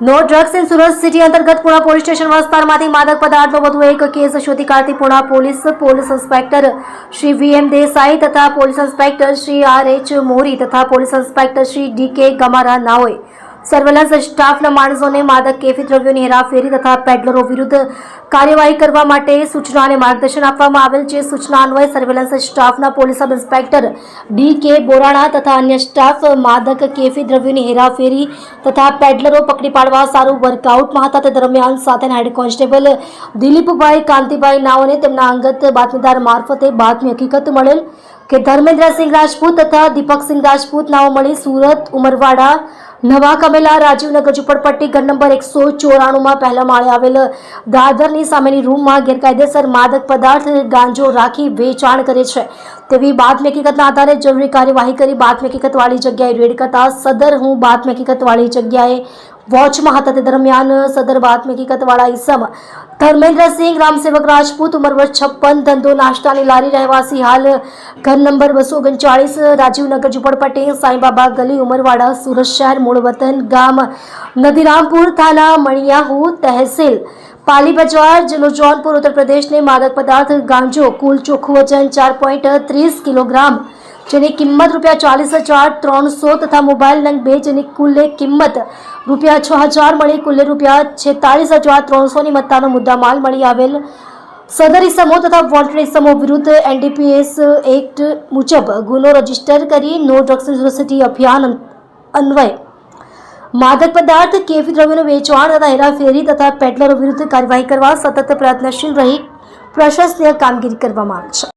No drugs in Surat city અંતર્ગત Puna police station વિસ્તારમાંથી માદક પદાર્થનો વધુ એક કેસ શોધી કાઢતી Puna police police inspector Shri V M Desai તથા police inspector Shri R H Mori તથા પોલીસ ઇન્સ્પેક્ટર શ્રી ડી કે ગમારા નાઓએ સર્વેલન્સ સ્ટાફના માણસોને માદક કેફી દ્રવ્યોની હેરાફેરી તથા પેડલરો વિરુદ્ધ કાર્યવાહી કરવા માટે સૂચના અને માર્ગદર્શન આપવામાં આવેલ છે. સૂચના અન્વયે સર્વેલન્સ સ્ટાફના પોલીસ સબ ઇન્સ્પેક્ટર ડી કે બોરાણા તથા અન્ય સ્ટાફ માદક કેફી દ્રવ્યોની હેરાફેરી તથા પેડલરો પકડી પાડવા સારું વર્કઆઉટમાં હતા તે દરમિયાન સાથેના હેડ કોન્સ્ટેબલ દિલીપભાઈ કાંતિભાઈ નાઓને તેમના અંગત બાતમીદાર મારફતે બાતમી હકીકત મળેલ કે ધર્મેન્દ્રસિંહ રાજપૂત તથા દીપકસિંહ રાજપૂત નાઓ મળી સુરત, ઉમરવાડા, નવા કમેલા રાજીવનગર ઝુંપડપટ્ટી, ઘર નંબર એકસો ચોરાણુંમાં પહેલા માળે આવેલ દાદરની સામેની રૂમમાં ગેરકાયદેસર માદક પદાર્થ ગાંજો રાખી વેચાણ કરે છે. તેવી બાતમી હકીકતના આધારે જરૂરી કાર્યવાહી કરી બાતમી હકીકતવાળી જગ્યાએ રેડ કરતા સદર હું બાતમી હકીકતવાળી જગ્યાએ વોચમાં હતા તે દરમિયાન સદર બાતમી હકીકતવાળા ઇસમ ધર્મેન્દ્રસિંહ રામસેવક રાજપૂત, ઉંમર વર્ષ છપ્પન, ધંધો, નાસ્તાની લારી, રહેવાસી હાલ ઘર નંબર બસો ઓગણચાળીસ, રાજીવનગર, ઝુંપડપટ્ટી, સાંઈબાબા ગલી, ઉમરવાડા, સુરત શહેર મૂળ વતન ગામ, નદીરામપુર થાના, મણિયાહુ તહેસીલ, પાલી બજાર, જિલ્લો જૌનપુર, ઉત્તર પ્રદેશને માદક પદાર્થ ગાંજો, કુલ ચોખ્ખું વજન ચાર પોઈન્ટ ત્રીસ કિલોગ્રામ જેની કિંમત રૂપિયા ચાલીસ હજાર ત્રણસો તથા મોબાઈલ નંગ બે જેની કુલ્લે કિંમત રૂપિયા છ હજાર મળી કુલ્લે રૂપિયા છેતાળીસ હજાર ત્રણસોની મત્તાનો મુદ્દામાલ મળી આવેલ. સદર ઇસમો તથા વોન્ટેડ ઇસમો વિરુદ્ધ એનડીપીએસ એક્ટ મુજબ ગુનો રજિસ્ટર કરી નો ડ્રગ્સ યુનિવર્સિટી અભિયાન અન્વયે. માદક પદાર્થ, કેફી દ્રવ્યોનું વેચાણ તથા હેરાફેરી તથા પેડલરો વિરુદ્ધ કાર્યવાહી કરવા સતત પ્રયત્નશીલ રહી, પ્રશંસનીય કામગીરી કરવામાં આવે છે.